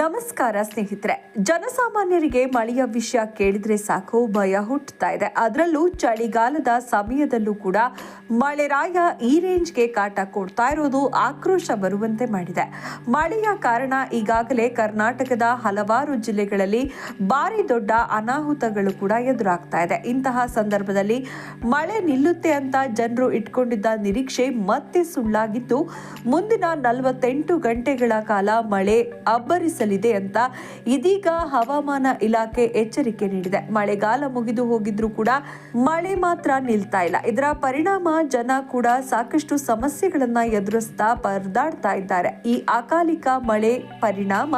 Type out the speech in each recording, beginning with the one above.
ನಮಸ್ಕಾರ ಸ್ನೇಹಿತರೆ, ಜನಸಾಮಾನ್ಯರಿಗೆ ಮಳೆಯ ವಿಷಯ ಕೇಳಿದ್ರೆ ಸಾಕು, ಭಯ ಹುಟ್ಟುತ್ತಾ ಇದೆ. ಅದರಲ್ಲೂ ಚಳಿಗಾಲದ ಸಮಯದಲ್ಲೂ ಕೂಡ ಮಳೆರಾಯ ಈ ರೇಂಜ್ಗೆ ಕಾಟ ಕೊಡ್ತಾ ಇರೋದು ಆಕ್ರೋಶ ಬರುವಂತೆ ಮಾಡಿದೆ. ಮಳೆಯ ಕಾರಣ ಈಗಾಗಲೇ ಕರ್ನಾಟಕದ ಹಲವಾರು ಜಿಲ್ಲೆಗಳಲ್ಲಿ ಭಾರಿ ದೊಡ್ಡ ಅನಾಹುತಗಳು ಕೂಡ ಎದುರಾಗ್ತಾ ಇದೆ. ಇಂತಹ ಸಂದರ್ಭದಲ್ಲಿ ಮಳೆ ನಿಲ್ಲುತ್ತೆ ಅಂತ ಜನರು ಇಟ್ಕೊಂಡಿದ್ದ ನಿರೀಕ್ಷೆ ಮತ್ತೆ ಸುಳ್ಳಾಗಿದ್ದು, ಮುಂದಿನ ನಲವತ್ತೆಂಟು ಗಂಟೆಗಳ ಕಾಲ ಮಳೆ ಅಬ್ಬರಿಸಲಿದೆ ಅಂತ ಇದೀಗ ಹವಾಮಾನ ಇಲಾಖೆ ಎಚ್ಚರಿಕೆ ನೀಡಿದೆ. ಮಳೆಗಾಲ ಮುಗಿದು ಹೋಗಿದ್ರೂ ಕೂಡ ಮಳೆ ಮಾತ್ರ ನಿಲ್ತಾ ಇಲ್ಲ. ಇದರ ಪರಿಣಾಮ ಜನ ಕೂಡ ಸಾಕಷ್ಟು ಸಮಸ್ಯೆಗಳನ್ನ ಎದುರಿಸ್ತಾ ಪರದಾಡ್ತಾ ಇದ್ದಾರೆ. ಈ ಅಕಾಲಿಕ ಮಳೆ ಪರಿಣಾಮ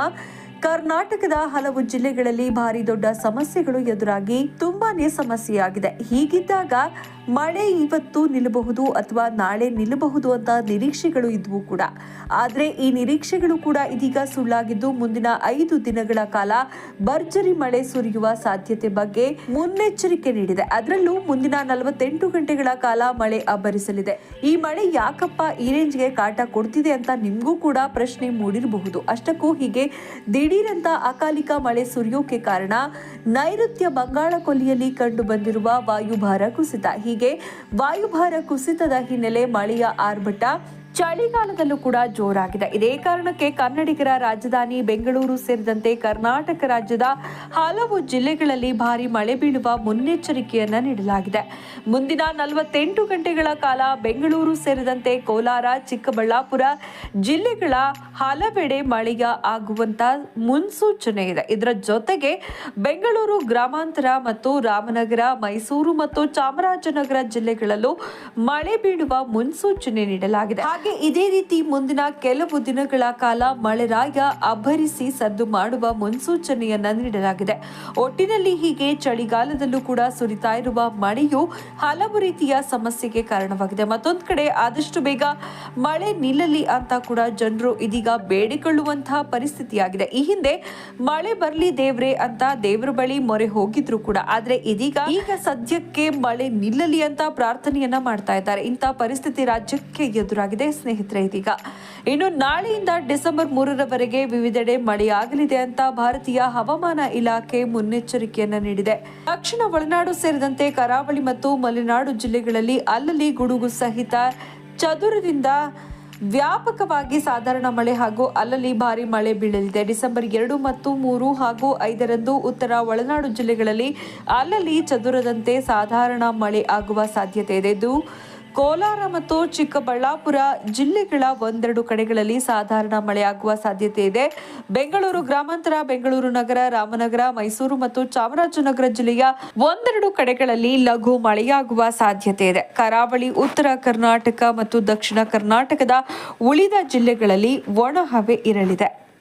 ಕರ್ನಾಟಕದ ಹಲವು ಜಿಲ್ಲೆಗಳಲ್ಲಿ ಭಾರಿ ದೊಡ್ಡ ಸಮಸ್ಯೆಗಳು ಎದುರಾಗಿ ತುಂಬಾನೇ ಸಮಸ್ಯೆಯಾಗಿದೆ. ಹೀಗಿದ್ದಾಗ ಮಳೆ ಇವತ್ತು ನಿಲ್ಲಬಹುದು ಅಥವಾ ನಾಳೆ ನಿಲ್ಲಬಹುದು ಅಂತ ನಿರೀಕ್ಷೆಗಳು ಇದ್ವು ಕೂಡ. ಆದ್ರೆ ಈ ನಿರೀಕ್ಷೆಗಳು ಕೂಡ ಇದೀಗ ಸುಳ್ಳಾಗಿದ್ದು ಮುಂದಿನ ಐದು ದಿನಗಳ ಕಾಲ ಭರ್ಜರಿ ಮಳೆ ಸುರಿಯುವ ಸಾಧ್ಯತೆ ಬಗ್ಗೆ ಮುನ್ನೆಚ್ಚರಿಕೆ ನೀಡಿದೆ. ಅದರಲ್ಲೂ ಮುಂದಿನ ನಲವತ್ತೆಂಟು ಗಂಟೆಗಳ ಕಾಲ ಮಳೆ ಅಬ್ಬರಿಸಲಿದೆ. ಈ ಮಳೆ ಯಾಕಪ್ಪ ಈ ರೇಂಜ್ಗೆ ಕಾಟ ಕೊಡ್ತಿದೆ ಅಂತ ನಿಮಗೂ ಕೂಡ ಪ್ರಶ್ನೆ ಮೂಡಿರಬಹುದು. ಅಷ್ಟಕ್ಕೂ ಹೀಗೆ ದಿಢೀರಂತ ಅಕಾಲಿಕ ಮಳೆ ಸುರಿಯೋಕೆ ಕಾರಣ ನೈಋತ್ಯ ಬಂಗಾಳ ಕೊಲ್ಲಿಯಲ್ಲಿ ಕಂಡು ಬಂದಿರುವ ವಾಯುಭಾರ ಕುಸಿತ. ಹೀಗೆ ವಾಯುಭಾರ ಕುಸಿತದ ಹಿನ್ನೆಲೆ ಮಳೆಯ ಆರ್ಭಟ ಚಳಿಗಾಲದಲ್ಲೂ ಕೂಡ ಜೋರಾಗಿದೆ. ಇದೇ ಕಾರಣಕ್ಕೆ ಕನ್ನಡಿಗರ ರಾಜಧಾನಿ ಬೆಂಗಳೂರು ಸೇರಿದಂತೆ ಕರ್ನಾಟಕ ರಾಜ್ಯದ ಹಲವು ಜಿಲ್ಲೆಗಳಲ್ಲಿ ಭಾರಿ ಮಳೆ ಬೀಳುವ ಮುನ್ನೆಚ್ಚರಿಕೆಯನ್ನು ನೀಡಲಾಗಿದೆ. ಮುಂದಿನ ನಲವತ್ತೆಂಟು ಗಂಟೆಗಳ ಕಾಲ ಬೆಂಗಳೂರು ಸೇರಿದಂತೆ ಕೋಲಾರ, ಚಿಕ್ಕಬಳ್ಳಾಪುರ ಜಿಲ್ಲೆಗಳ ಹಲವೆಡೆ ಮಳೆಯ ಆಗುವಂತ ಮುನ್ಸೂಚನೆ ಇದೆ. ಇದರ ಜೊತೆಗೆ ಬೆಂಗಳೂರು, ಗ್ರಾಮಾಂತರ ಮತ್ತು ರಾಮನಗರ, ಮೈಸೂರು ಮತ್ತು ಚಾಮರಾಜನಗರ ಜಿಲ್ಲೆಗಳಲ್ಲೂ ಮಳೆ ಬೀಳುವ ಮುನ್ಸೂಚನೆ ನೀಡಲಾಗಿದೆ. ಹಾಗೆ ಇದೇ ರೀತಿ ಮುಂದಿನ ಕೆಲವು ದಿನಗಳ ಕಾಲ ಮಳೆರಾಯ ಅಬ್ಬರಿಸಿ ಸದ್ದು ಮಾಡುವ ಮುನ್ಸೂಚನೆಯನ್ನ ನೀಡಲಾಗಿದೆ. ಒಟ್ಟಿನಲ್ಲಿ ಹೀಗೆ ಚಳಿಗಾಲದಲ್ಲೂ ಕೂಡ ಸುರಿತಾ ಇರುವ ಮಳೆಯು ಹಲವು ರೀತಿಯ ಸಮಸ್ಯೆಗೆ ಕಾರಣವಾಗಿದೆ. ಮತ್ತೊಂದು ಕಡೆ ಆದಷ್ಟು ಬೇಗ ಮಳೆ ನಿಲ್ಲಲಿ ಅಂತ ಕೂಡ ಜನರು ಇದೀಗ ಬೇಡಿಕೊಳ್ಳುವಂತಹ ಪರಿಸ್ಥಿತಿಯಾಗಿದೆ. ಈ ಹಿಂದೆ ಮಳೆ ಬರಲಿ ದೇವ್ರೆ ಅಂತ ದೇವ್ರ ಬಳಿ ಮೊರೆ ಹೋಗಿದ್ರು ಕೂಡ. ಆದ್ರೆ ಇದೀಗ ಈಗ ಸದ್ಯಕ್ಕೆ ಮಳೆ ನಿಲ್ಲಲಿ ಅಂತ ಪ್ರಾರ್ಥನೆಯನ್ನ ಮಾಡ್ತಾ ಇದ್ದಾರೆ. ಇಂತಹ ಪರಿಸ್ಥಿತಿ ರಾಜ್ಯಕ್ಕೆ ಎದುರಾಗಿದೆ. ಸ್ನೇಹಿತರೆ, ಇದೀಗ ಇನ್ನು ನಾಳೆಯಿಂದ ಡಿಸೆಂಬರ್ ಮೂರರವರೆಗೆ ವಿವಿಧೆಡೆ ಮಳೆಯಾಗಲಿದೆ ಅಂತ ಭಾರತೀಯ ಹವಾಮಾನ ಇಲಾಖೆ ಮುನ್ನೆಚ್ಚರಿಕೆಯನ್ನು ನೀಡಿದೆ. ದಕ್ಷಿಣ ಒಳನಾಡು ಸೇರಿದಂತೆ ಕರಾವಳಿ ಮತ್ತು ಮಲೆನಾಡು ಜಿಲ್ಲೆಗಳಲ್ಲಿ ಅಲ್ಲಲ್ಲಿ ಗುಡುಗು ಸಹಿತ ಚದುರದಿಂದ ವ್ಯಾಪಕವಾಗಿ ಸಾಧಾರಣ ಮಳೆ ಹಾಗೂ ಅಲ್ಲಲ್ಲಿ ಭಾರಿ ಮಳೆ ಬೀಳಲಿದೆ. ಡಿಸೆಂಬರ್ ಎರಡು ಮತ್ತು ಮೂರು ಹಾಗೂ ಐದರಂದು ಉತ್ತರ ಒಳನಾಡು ಜಿಲ್ಲೆಗಳಲ್ಲಿ ಅಲ್ಲಲ್ಲಿ ಚದುರದಂತೆ ಸಾಧಾರಣ ಮಳೆ ಆಗುವ ಸಾಧ್ಯತೆ ಇದೆ. ಕೋಲಾರ ಮತ್ತು ಚಿಕ್ಕಬಳ್ಳಾಪುರ ಜಿಲ್ಲೆಗಳ ಒಂದೆರಡು ಕಡೆಗಳಲ್ಲಿ ಸಾಧಾರಣ ಮಳೆಯಾಗುವ ಸಾಧ್ಯತೆ ಇದೆ. ಬೆಂಗಳೂರು ಗ್ರಾಮಾಂತರ, ಬೆಂಗಳೂರು ನಗರ, ರಾಮನಗರ, ಮೈಸೂರು ಮತ್ತು ಚಾಮರಾಜನಗರ ಜಿಲ್ಲೆಯ ಒಂದೆರಡು ಕಡೆಗಳಲ್ಲಿ ಲಘು ಮಳೆಯಾಗುವ ಸಾಧ್ಯತೆ ಇದೆ. ಕರಾವಳಿ, ಉತ್ತರ ಕರ್ನಾಟಕ ಮತ್ತು ದಕ್ಷಿಣ ಕರ್ನಾಟಕದ ಉಳಿದ ಜಿಲ್ಲೆಗಳಲ್ಲಿ ಒಣಹವೆ ಇರಲಿದೆ.